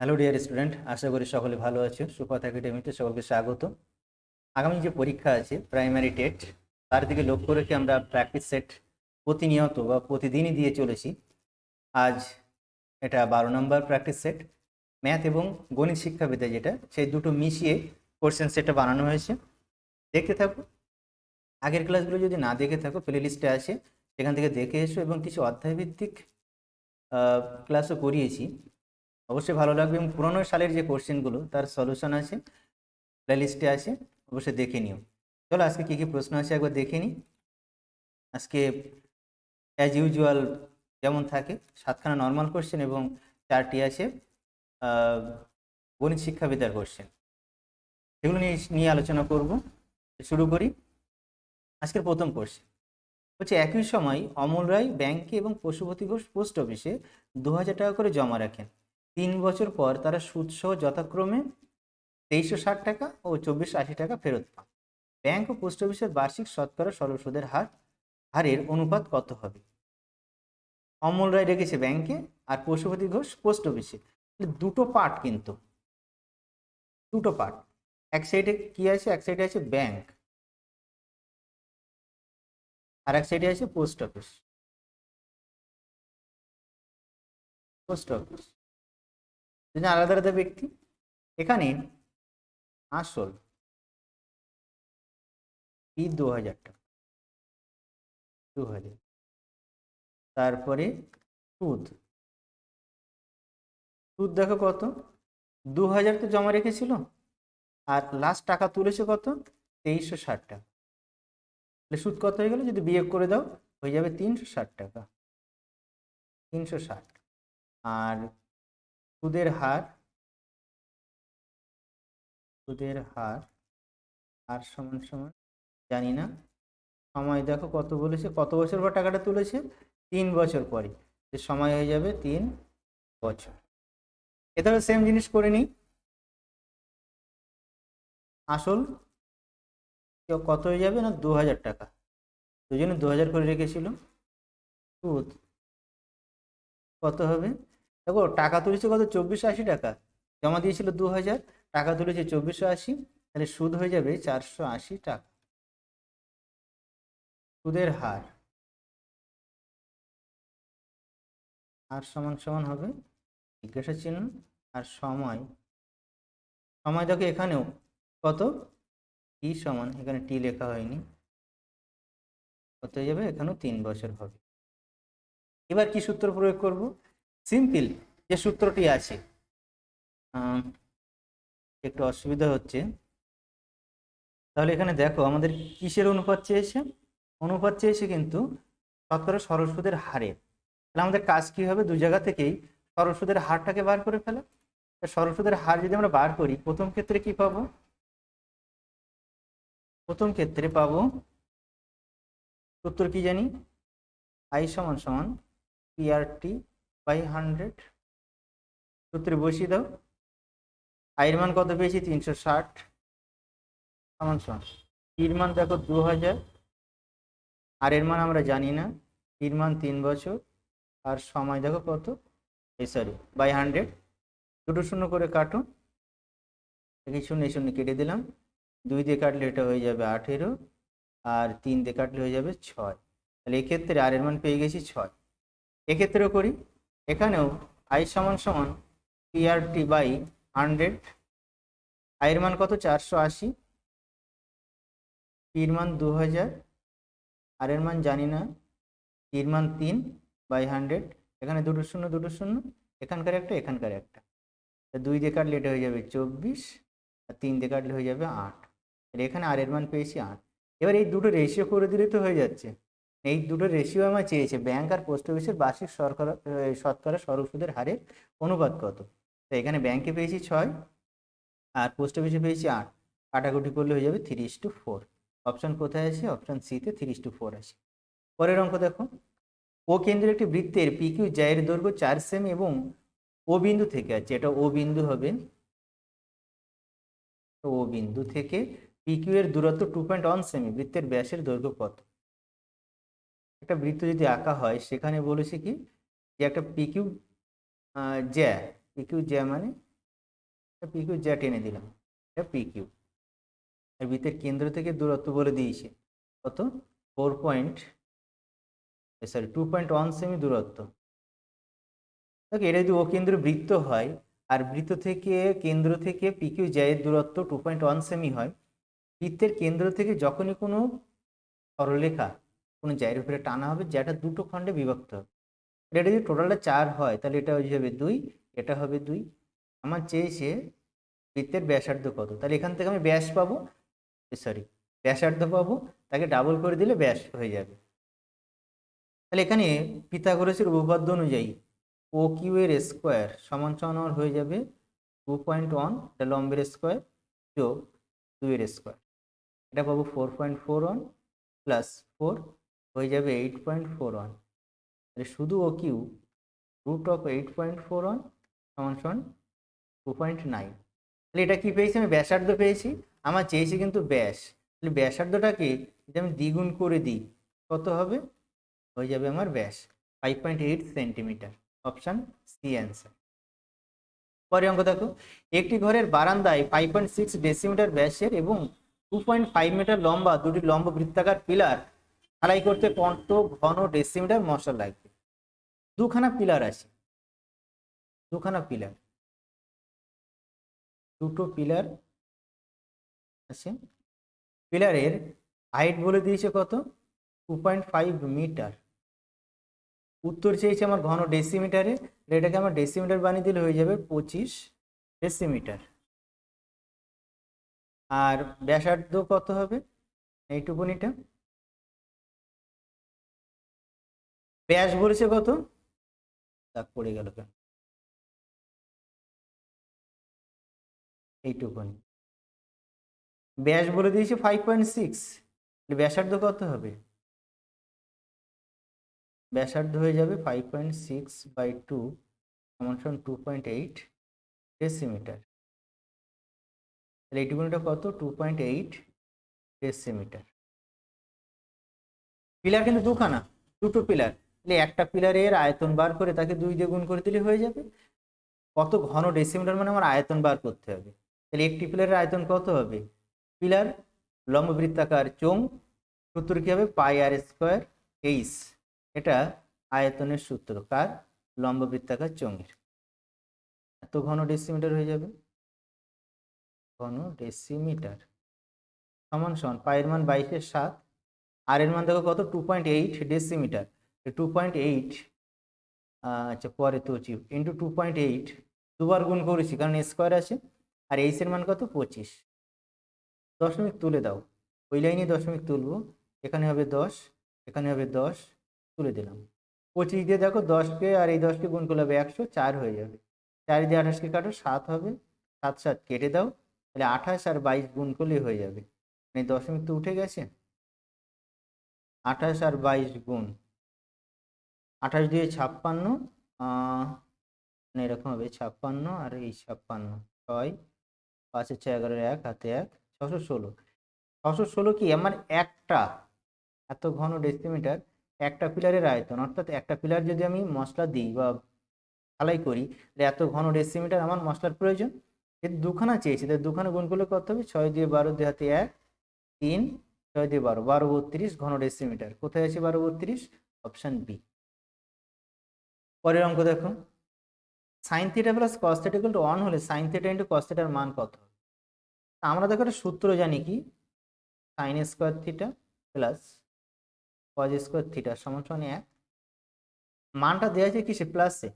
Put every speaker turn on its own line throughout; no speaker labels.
Hello dear student আশা করি সকলে ভালো আছো। সুপথ একাডেমিতে সকলকে স্বাগত। আগামী যে পরীক্ষা আছে প্রাইমারি টেট তার দিকে লক্ষ্য রেখে আমরা প্র্যাকটিস সেট প্রতিনিয়ত বা প্রতিদিনই দিয়ে চলেছি। আজ এটা বারো নম্বর প্র্যাকটিস সেট ম্যাথ এবং গণিত শিক্ষাবিদ্যা যেটা, সেই দুটো মিশিয়ে কোশ্চেন সেটটা বানানো হয়েছে। দেখতে থাকো। আগের ক্লাসগুলো যদি না দেখে থাকো প্লে লিস্টে আছে, সেখান থেকে দেখে এসো এবং কিছু অধ্যায়ভিত্তিক ক্লাসও করিয়েছি। অবশ্যই ভালো লাগবে এবং পুরোনো সালের যে কোশ্চেনগুলো তার সলিউশন আছে প্লেলিস্টে আছে, অবশ্যই দেখে নিও। চলো আজকে কী কী প্রশ্ন আছে একবার দেখে নিই। আজকে অ্যাজ ইউজুয়াল যেমন থাকে, সাতখানা নর্মাল কোশ্চেন এবং চারটি আছে গণিত শিক্ষাবিদ্যার কোশ্চেন এগুলো নিয়ে নিয়ে আলোচনা করব। শুরু করি। আজকের প্রথম কোশ্চেন হচ্ছে একই সময় অমল রায় ব্যাংকে এবং পশুপতি ঘোষ পোস্ট অফিসে দু হাজার টাকা করে জমা রাখেন। তিন বছর পর তারা সুদসহ যথাক্রমে তেইশশো ষাট টাকা ও চব্বিশশো আশি টাকা ফেরত পান ব্যাংক ও পোস্ট অফিসের বার্ষিক শতকরা সরল সুদের হার, হারের অনুপাত কত হবে? অমল রায় রেখেছে ব্যাংকে আর পশুপতি ঘোষ পোস্ট অফিসে। দুটো পার্ট কিন্তু। দুটো পার্ট। এক সাইডে কি আছে, এক সাইডে আছে ব্যাংক। আর এক সাইডে আছে পোস্ট অফিস। Post office. দুজন আলাদা আলাদা ব্যক্তি, এখানে আসল কি দু হাজার টাকা? দু হাজার। তারপরে সুদ। সুদ দেখো কত? দু হাজার তো জমা রেখেছিল। আর লাস্ট টাকা তুলেছে কত? তেইশশো ষাট টাকা। তাহলে সুদ কত হয়ে গেল? যদি বিয়োগ করে দাও, হয়ে যাবে তিনশো ষাট টাকা। তিনশো ষাট। আর সুদের হার সুদের হার আর সমান সমান, জানি না। সময় দেখো কত বলেছে, কত বছর পর টাকাটা তুলেছে? তিন বছর পরে। যে সময় হয়ে যাবে তিন বছর। এটাও সেম জিনিস করে নিই। আসল কত হয়ে যাবে না? দু হাজার টাকা। দুজনে দু হাজার করে রেখেছিল সুদ কত হবে? দেখো, টাকা তুলেছে কত? চব্বিশশো আশি টাকা। জমা দিয়েছিল দু হাজার টাকা তুলেছে চব্বিশশো আশি। তাহলে সুদ হয়ে যাবে চারশো আশি টাকা। সুদের হার। আর সমান সমান হবে জিজ্ঞাসা চিহ্ন আর সময়। সময় দেখো এখানেও কত? টি সমান, এখানে টি লেখা হয়নি। কত যাবে? এখানেও তিন বছর হবে। এবার কি সূত্র প্রয়োগ করব? সিম্পল যে সূত্রটি আছে। একটু অসুবিধা হচ্ছে। তাহলে এখানে দেখো, আমাদের কিসের অনুপাত চেয়েছে? অনুপাত চেয়েছে কিন্তু শতকরা সরল সুদের হারে। তাহলে আমাদের কাজ কি হবে? দু জায়গা থেকেই সরল সুদের হারটাকে বার করে ফেলা। সুদের হার যদি আমরা বার করি, প্রথম ক্ষেত্রে কি পাবো? প্রথম ক্ষেত্রে পাবো সূত্র কি জানি? আই সমান সমান পিআরটি বাই হান্ড্রেড সূত্রে বসিয়ে দাও আয়ের মান কত পেয়েছি তিনশো ষাট সমান সমান টির মান দেখো দু হাজার আর এর মান আমরা জানি না টির মান তিন বছর আর সময় দেখো কত এই সরি বাই হান্ড্রেড দুটো শূন্য করে কাটো এই শূন্য শূন্য কেটে দিলাম দুই দিয়ে কাটলে এটা হয়ে যাবে আঠেরো আর তিন দিয়ে কাটলে হয়ে যাবে ছয় তাহলে এক্ষেত্রে আর এর মান পেয়ে গেছি ছয় এক্ষেত্রেও করি এখানেও আই সমান সমান পিআরটি বাই হান্ড্রেড আয়ের মান কত? চারশো আশি। পির মান দু হাজার আর এর মান জানি না। পির মান তিন বাই হান্ড্রেড এখানে দুটো শূন্য দুটো শূন্য। এখানকার একটা এখানকার একটা। দুই দিয়ে কাটলে এটা হয়ে যাবে চব্বিশ। আর তিন দিয়ে কাটলে হয়ে যাবে আট। এখানে আর এর মান পেয়েছি আট। এবার এই দুটো রেশিও করে দিলে তো হয়ে যাচ্ছে। এই দুটো রেশিও আমার চেয়েছে। ব্যাংক আর পোস্ট অফিসের বার্ষিক এ, শতকরা সরল সুদের হারের অনুপাত কত? তো এখানে ব্যাংকে পেয়েছি ছয় আর পোস্ট অফিসে পেয়েছি আট। কাটাকুটি করলে হয়ে যাবে থ্রি টু ফোর অপশান কোথায় আছে? অপশান সিতে থ্রি টু ফোর আছে। পরের অঙ্ক দেখো। ও কেন্দ্রের একটি বৃত্তের পিকিউ জায়ের দৈর্ঘ্য চার সেমি এবং ও বিন্দু থেকে আছে। এটা ও বিন্দু হবে। ও বিন্দু থেকে পিকিউ এর দূরত্ব টু পয়েন্ট ওয়ান সেমি। বৃত্তের ব্যাসের দৈর্ঘ্য কত? একটা বৃত্ত যদি আঁকা হয়, সেখানে বলেছে কি? যে একটা পিকিউ জ্যা পিকিউ জ্যা মানে পি কিউ যা টেনে দিলাম এটা পিকিউ আর বৃত্তের কেন্দ্র থেকে দূরত্ব বলে দিয়েছে। কত? Four point sorry two point one semi দূরত্ব। দেখ, এটা যদি ও কেন্দ্র বৃত্ত হয়, আর বৃত্ত থেকে কেন্দ্র থেকে পিকিউ জায়ের দূরত্ব টু পয়েন্ট ওয়ান সেমি হয়, বৃত্তের কেন্দ্র থেকে যখনই কোনো সরলরেখা কোনো জায়ের উপরে টানা হবে, যেটা দুটো খণ্ডে বিভক্ত হবে। এটা যদি টোটালটা চার হয়, তাহলে এটা হয়ে যাবে দুই, এটা হবে দুই। আমার চেয়েছে বৃত্তের ব্যাসার্ধ কত? তাহলে এখান থেকে আমি ব্যাস পাবো সরি ব্যাসার্ধ পাবো, তাকে ডাবল করে দিলে ব্যাস হয়ে যাবে। তাহলে এখানে পিথাগোরাসের উপপাদ্য অনুযায়ী ও কিউ এর স্কোয়ার সমান সমান আমার হয়ে যাবে টু পয়েন্ট ওয়ান এটা লম্বের স্কোয়ার যোগ এর স্কোয়ার এটা পাবো four point four one plus four হয়ে যাবে এইট পয়েন্ট ফোর ওয়ান তাহলে শুধু ও Q root of eight point four one সমান সমান টু পয়েন্ট নাইন তাহলে এটা কী পেয়েছি আমি? ব্যাসার্ধ পেয়েছি। আমার চেয়েছি কিন্তু ব্যাস। তাহলে ব্যাসার্ধটাকে যদি আমি দ্বিগুণ করে দিই, কত হবে? হয়ে যাবে আমার ব্যাস। Five point eight centimetre option C answer পরে অঙ্ক দেখো। একটি ঘরের বারান্দায় ফাইভ পয়েন্ট সিক্স ডেসিমিটার ব্যাসের এবং টু পয়েন্ট ফাইভ মিটার লম্বা দুটি লম্ব বৃত্তাকার পিলার ঢালাই করতে কত ঘন ডেসিমিটার মশলা লাগবে। দুখানা পিলার আছে। দুখানা পিলার। দুটো পিলার আছে। পিলারের হাইট বলে দিয়েছে কত? টু পয়েন্ট ফাইভ মিটার উত্তর চেয়েছে আমার ঘন ডেসিমিটারে এটাকে আমার ডেসিমিটার বানিয়ে দিলে হয়ে যাবে পঁচিশ ডেসিমিটার আর ব্যাসার্ধ কত হবে? এইটুকুনিটা। ব্যাস বলেছে কত? দাগ পড়ে গেল কেন? এইটুকুনি। ব্যাস বলে দিয়েছে ফাইভ পয়েন্ট সিক্স ব্যাসার্ধ কত হবে? ব্যাসার্ধ হয়ে যাবে five point six by two সমান টু পয়েন্ট এইট ডেসিমিটার তাহলে এইটুকুনিটা কত? Two point eight decimetre pillar কিন্তু দুখানা, দুটো পিলার একটা পিলারের আয়তন বার করে তাকে দুই দিয়ে গুণ করে দিলে হয়ে যাবে। কত ঘন ডেসিমিটার মানে আমার আয়তন বার করতে হবে। তাহলে একটি পিলারের আয়তন কত হবে? পিলার লম্ববৃত্তাকার চোং সূত্র কী হবে? পাই আর স্কোয়ার এইচ এটা আয়তনের সূত্র, কার? লম্ববৃত্তাকার চোঙের। এত ঘন ডেসিমিটার হয়ে যাবে। ঘন ডেসিমিটার সমান সমান পায়ের মান বাইশের সাত, আর এর মান দেখো কত? Two point eight decimetre two point eight আচ্ছা পরে তো চিপ ইন্টু টু পয়েন্ট এইট দুবার গুণ করেছি, কারণ স্কোয়ার আছে, আর এইচের মান কত? পঁচিশ। দশমিক তুলে দাও। ওই লাইনে দশমিক তুলবো। এখানে হবে দশ, এখানে হবে দশ, তুলে দিলাম। পঁচিশ দিয়ে দেখো দশকে আর এই দশকে গুণ করলে হবে একশো, চার হয়ে যাবে। চার দিয়ে আঠাশকে কাটো, সাত হবে। সাত সাত কেটে দাও। তাহলে আঠাশ আর বাইশ গুণ করলেই হয়ে যাবে। মানে দশমিক তো উঠে গেছে। আঠাশ আর বাইশ গুণ। আঠাশ দিয়ে ছাপ্পান্ন মানে এরকম হবে, ছাপ্পান্ন আর এই ছাপ্পান্ন, ছয় পাঁচের ছয় এগারোর এক, হাতে এক, ছশো ষোলো। ছশো ষোলো কি? আমার একটা, এত ঘন ডেসিমিটার একটা পিলারের আয়তন, অর্থাৎ একটা পিলার যদি আমি মশলা দিই বা ঢালাই করি, তাহলে এত ঘন ডেসিমিটার আমার মশলার প্রয়োজন? যদি দুখানা চেয়েছি, তাহলে দুখানা গুণ করলে কত হবে? ছয় দিয়ে বারো দিয়ে হাতে এক, তিন, ছয় দিয়ে বারো বারো বত্রিশ ঘন ডেসিমিটার কোথায় আছে বারো বত্রিশ? Option B. পরের অঙ্ক দেখো। Sine theta plus cos theta equal to one হলে সাইন থিটা ইন্টু কস থিটার মান কত আমরা দেখো একটা সূত্র জানি কি? Sine square theta plus cos square theta সমান সমান এক। মানটা দেওয়া আছে কিসে? প্লাসে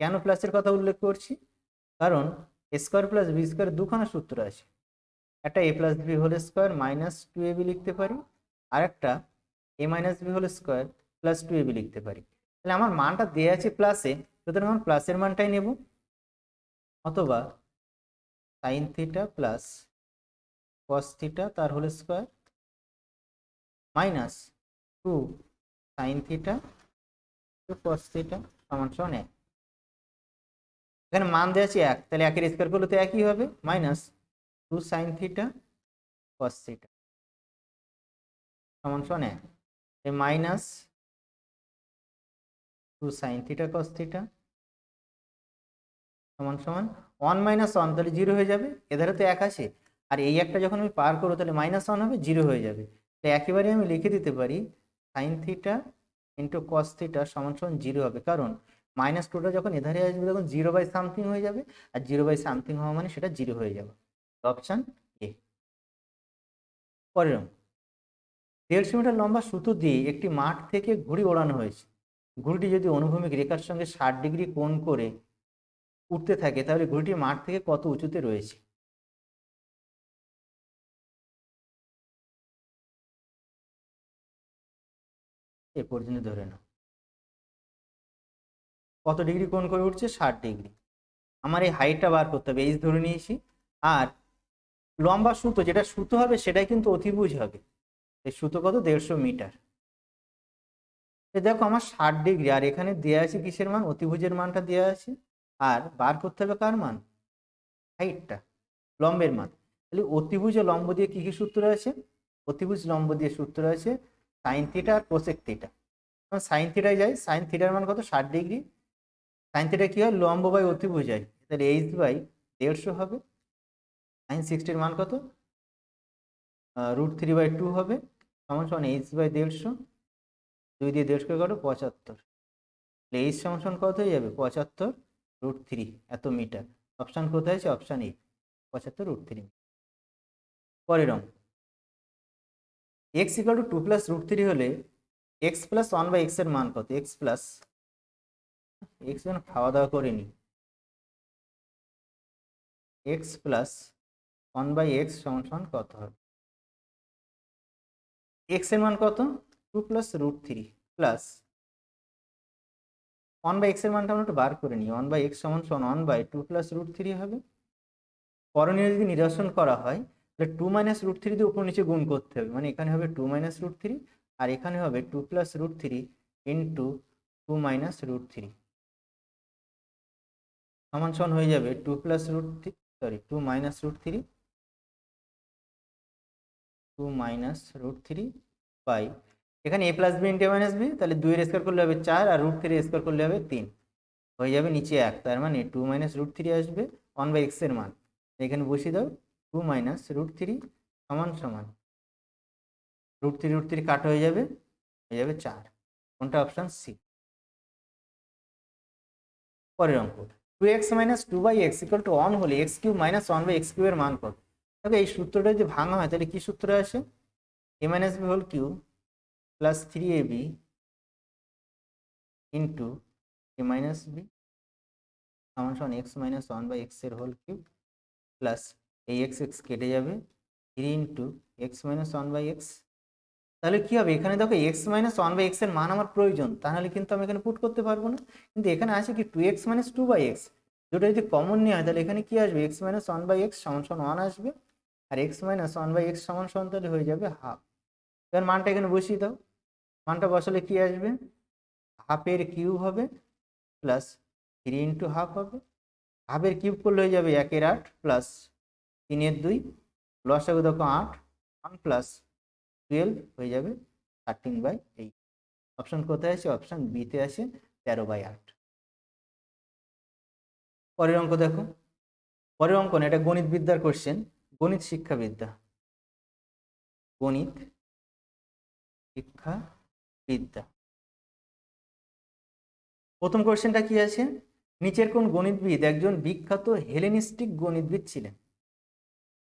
কেন প্লাসের কথা উল্লেখ করছি? কারণ স্কোয়ার প্লাস বি স্কোয়ার দুখানা সূত্র আছে। একটা A plus B whole square minus two A B লিখতে পারি। আর একটা A minus B whole square plus two A B লিখতে পারি। তাহলে আমার মানটা দেওয়া আছে প্লাসে সুতরাং আমার প্লাসের মানটাই নেব। অথবা sine theta plus cos theta তার whole square minus two sine theta two cos theta সমান সমান এক। এখানে মান দেওয়া আছে এক, তাহলে একের স্কোয়ার করলে তো একই হবে minus two sine theta cos theta সমান সমান এক। Minus two sine theta cos theta সমান সমান ওয়ান মাইনাস ওয়ান তাহলে জিরো হয়ে যাবে। এধারে তো এক আছে। আর এই একটা যখন আমি পার করব তাহলে মাইনাস ওয়ান হবে জিরো হয়ে যাবে। তো একেবারে আমি লিখে দিতে পারি sine theta into cos theta সমান সমান জিরো হবে। কারণ মাইনাস টুটা যখন এধারে আসবে তখন জিরো বাই সামথিং হয়ে যাবে। আর জিরো বাই সামথিং হওয়া মানে সেটা জিরো হয়ে যাবে। অপশান এ পরের। দেড়শো মিটার লম্বা সুতো দিয়ে একটি মাঠ থেকে ঘুড়ি ওড়ানো হয়েছে। ঘুড়িটি যদি অনুভূমিক রেখার সঙ্গে ষাট ডিগ্রি কোণ করে উঠতে থাকে, তাহলে ঘুড়িটি মাঠ থেকে কত উঁচুতে রয়েছে? এ পর্যন্ত ধরে নাও। কত ডিগ্রি কোণ করে উঠছে? ষাট ডিগ্রি। আমার এই হাইটটা বার করতে হবে এইচ ধরে নিয়েছি। আর লম্বা সুতো, যেটা সুতো হবে সেটাই কিন্তু অতিভুজ হবে। এই সুতো কত? দেড়শো মিটার। দেখো আমার ষাট ডিগ্রি আর এখানে দেওয়া আছে কিসের মান? অতিভুজের মানটা দেওয়া আছে। আর বার করতে হবে কার মান? হাইটটা, লম্বের মান। তাহলে অতিভুজ লম্ব দিয়ে কি কি সূত্র আছে? অতিভুজ, লম্ব দিয়ে সূত্র আছে সাইন থিটা আর কোসেক থিটা সাইন থিটায় যাই সাইন থিটার মান কত? ষাট ডিগ্রি সাইন থিটা কি হয়? লম্ব বাই অতিভুজ হয়। তাহলে এইচ বাই দেড়শো হবে। সাইন সিক্সটির মান কত? রুট থ্রি বাই টু হবে। সমান সমান এইচ বাই দেড়শো। দুই দিয়ে দেড়শো কাটো পঁচাত্তর। তাহলে এইচ সমান কত হয়ে যাবে? পঁচাত্তর রুট থ্রি এত মিটার অপশান কোথায় আছে? অপশান এ পঁচাত্তর রুট থ্রি পরের অঙ্ক। X equal to two plus root three হলে এক্স প্লাস ওয়ান বাই এক্সের মান কত? এক্স প্লাস এক্স যেন খাওয়া দাওয়া করিনি X plus one by X সমান কত হবে? এক্সের মান কত? Two plus root three plus one by এক্সের মানটা আমরা একটু বার করে নিই। ওয়ান বাই এক্স সমান সমান one by two plus root three হবে। করণীয় যদি নিরসন করা হয়, তাহলে টু মাইনাস রুট থ্রি দিয়ে উপর নিচে গুণ করতে হবে। মানে এখানে হবে টু মাইনাস রুট থ্রি আর এখানে হবে two plus root three into two minus root three সমান সমান হয়ে যাবে two plus root three sorry two minus root three two minus root three by এখানে A plus B into minus B তাহলে দুইয়ের স্কোয়ার করলে হবে চার আর রুট থ্রি স্কোয়ার করলে হবে তিন। হয়ে যাবে নিচে এক, তার মানে টু মাইনাস রুট থ্রি আসবে ওয়ান বাই এক্সের মান। এখানে বসিয়ে দাও টু মাইনাস রুট থ্রি সমান সমান। Root three root three cut হয়ে যাবে হয়ে যাবে চার। কোনটা? অপশান সি পরের অঙ্ক two X minus two by X equal to one হলে X cube minus one by X কিউবের মান কত? দেখো এই সূত্রটা যদি ভাঙা হয়, তাহলে কি সূত্র আসে? A minus B whole cube plus three A B into A minus B সমান সমান এক্স মাইনাস ওয়ান বাই এক্সের হোল কিউব প্লাস এই এক্স এক্স কেটে যাবে three into X minus one by X তাহলে কি হবে? এখানে দেখো এক্স মাইনাস ওয়ান বাই এক্সের মান আমার প্রয়োজন তাহলে কিন্তু আমি এখানে পুট করতে পারব না। কিন্তু এখানে আছে কি two X minus two by X দুটো যদি কমন নেওয়া হয়, তাহলে এখানে কি আসবে? X minus one by X সমান সমান ওয়ান আসবে, আর X minus one by X সমান সমান তাহলে হয়ে যাবে হাফ এবার মানটা এখানে বসিয়ে দাও। মানটা বসালে কি আসবে? হাফের কিউব হবে প্লাস থ্রি ইন্টু হাফ হবে। হাফের কিউব করলে হয়ে যাবে একের আট প্লাস তিনের দুই লসাগু দেখো আট ওয়ান প্লাস টুয়েলভ হয়ে যাবে থার্টিন বাই এইট অপশান কোথায় আছে অপশান বিতে আছে তেরো বাই আট। পরের অঙ্ক দেখো। পরের অঙ্ক না, এটা গণিত বিদ্যার কোশ্চেন গণিত শিক্ষাবিদ্যা। গণিত শিক্ষা বিদ্যা প্রথম কোয়েশ্চেনটা কি আছে? নিচের কোন গণিতবিদ একজন বিখ্যাত হেলেনিস্টিক গণিতবিদ ছিলেন?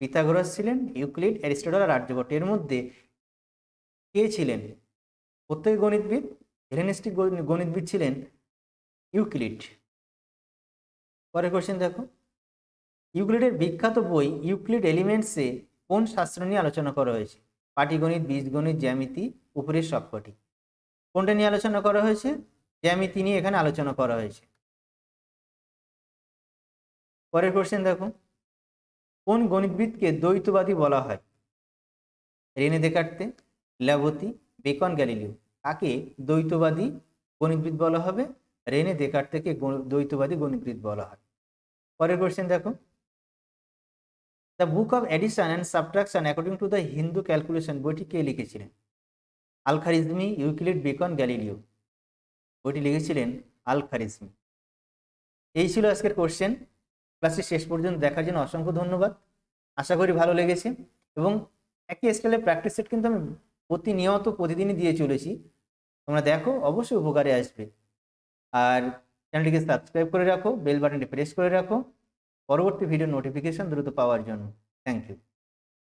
পিথাগোরাস ছিলেন ইউক্লিড অ্যারিস্টটল আর আর্যভট্ট। এর মধ্যে কে ছিলেন? প্রত্যেক গণিতবিদ, হেলেনিস্টিক গণিতবিদ ছিলেন ইউক্লিড। পরের কোশ্চেন দেখো। ইউক্লিডের বিখ্যাত বই ইউক্লিড এলিমেন্টসে কোন শাস্ত্র নিয়ে আলোচনা করা হয়েছে? পাটিগণিত, বীজগণিত, জ্যামিতি, উপরের সবকটি। কোনটা নিয়ে আলোচনা করা হয়েছে? জ্যামিতি নিয়ে এখানে আলোচনা করা হয়েছে। পরের কোশ্চেন দেখো। কোন গণিতবিদকে দ্বৈতবাদী বলা হয়? Rene Descartes, Lilavati, Bacon Galileo. কাকে দ্বৈতবাদী গণিতবিদ বলা হবে? রেনে দেকার্তেকে দ্বৈতবাদী গণিতবিদ বলা হয়। পরের কোশ্চেন দেখো। The book of addition and subtraction according to the Hindu calculation বইটি কে লিখেছিলেন? Al Khwarizmi Euclid, Bacon, Galileo. বইটি লিখেছিলেন আল খারিজমি এই ছিল আজকের কোশ্চেন ক্লাসটি শেষ পর্যন্ত দেখার জন্য অসংখ্য ধন্যবাদ। আশা করি ভালো লেগেছে এবং একই স্কেলে প্র্যাকটিস সেট কিন্তু আমি প্রতিনিয়ত প্রতিদিনই দিয়ে চলেছি। তোমরা দেখো, অবশ্যই উপকারে আসবে। আর চ্যানেলটিকে সাবস্ক্রাইব করে রাখো বেল বাটনটি প্রেস করে রাখো। পরবর্তী ভিডিও নোটিফিকেশন দ্রুত পাওয়ার জন্য। Thank you